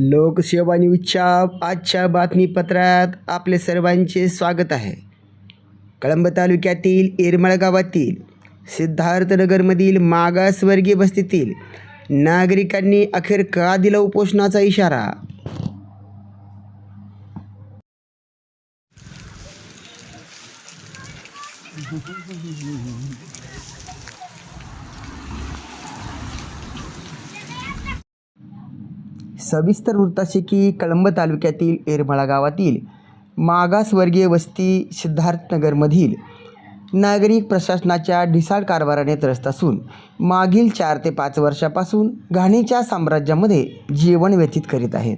लोकसेवा न्यूजच्या आजच्या बातमीपत्रात आपले सर्वांचे स्वागत आहे. कळंब तालुक्यातील येरमळ गावातील सिद्धार्थनगरमधील मागासवर्गीय वस्तीतील नागरिकांनी अखेर का दिला उपोषणाचा इशारा? सविस्तर वृत्ताशी की कळंब तालुक्यातील येरमाळा गावातील मागासवर्गीय वस्ती सिद्धार्थनगरमधील नागरिक प्रशासनाच्या ढिसाळ कारभाराने त्रस्त असून मागील चार ते पाच वर्षापासून घाणीच्या साम्राज्यामध्ये जीवन व्यतीत करीत आहेत.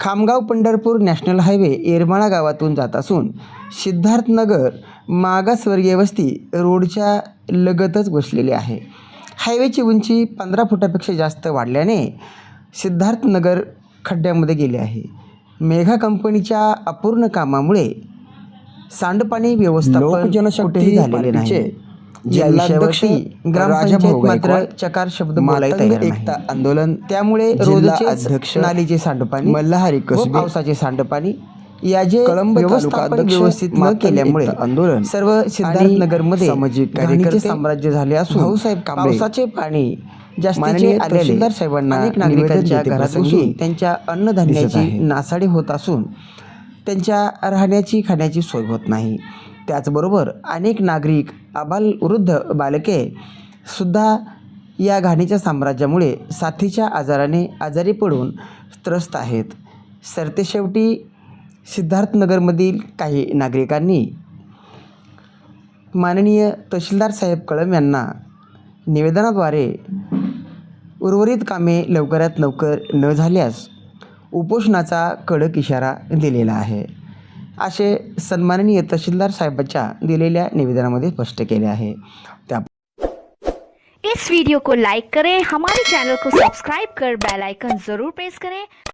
खामगाव पंढरपूर नॅशनल हायवे येरमाळा गावातून जात असून सिद्धार्थनगर मागासवर्गीय वस्ती रोडच्या लगतच बसलेली आहे. हायवेची उंची पंधरा फुटापेक्षा जास्त वाढल्याने सिद्धार्थनगर खड्ड्यामध्ये गेले आहे मेघा कंपनीच्या अपूर्ण कामामुळे सांडपाणी व्यवस्थापन कुठेही झालेले नाही मात्र चकार शब्द एकता. आंदोलन त्यामुळे अध्यक्ष नालीचे सांडपाणी मल्हारी पावसाचे सांडपाणी याचे कळंब व्यवस्थापन व्यवस्थित न केल्यामुळे आंदोलन सर्व सिद्धार्थनगरमध्ये सामाजिक साम्राज्य झाले असून भाऊसाहेब पावसाचे पाणी जास्तीचे तहसीलदार साहेबांना अनेक नागरिकांच्या देते घरात प्रसंगी घुसून त्यांच्या अन्नधान्याची. नासाडी होत असून त्यांच्या राहण्याची खाण्याची सोय होत नाही त्याचबरोबर अनेक नागरिक आबाल वृद्ध बालके सुद्धा या घाणीच्या साम्राज्यामुळे साथीच्या आजाराने आजारी पडून त्रस्त आहेत सरतेशेवटी सिद्धार्थनगरमधील काही नागरिकांनी माननीय तहसीलदार साहेब कळम यांना निवेदनाद्वारे उर्वरित कामे लवकरात लवकर न झाल्यास उपोषणाचा कडक इशारा दिलेला आहे. असे सन्माननीय तहसीलदार साहेबाच्या दिलेल्या निवेदनामध्ये स्पष्ट केले आहे. त्या इस वीडियो को लाइक करें हमारे चैनल को सब्सक्राइब कर बेल आइकन जरूर प्रेस करें.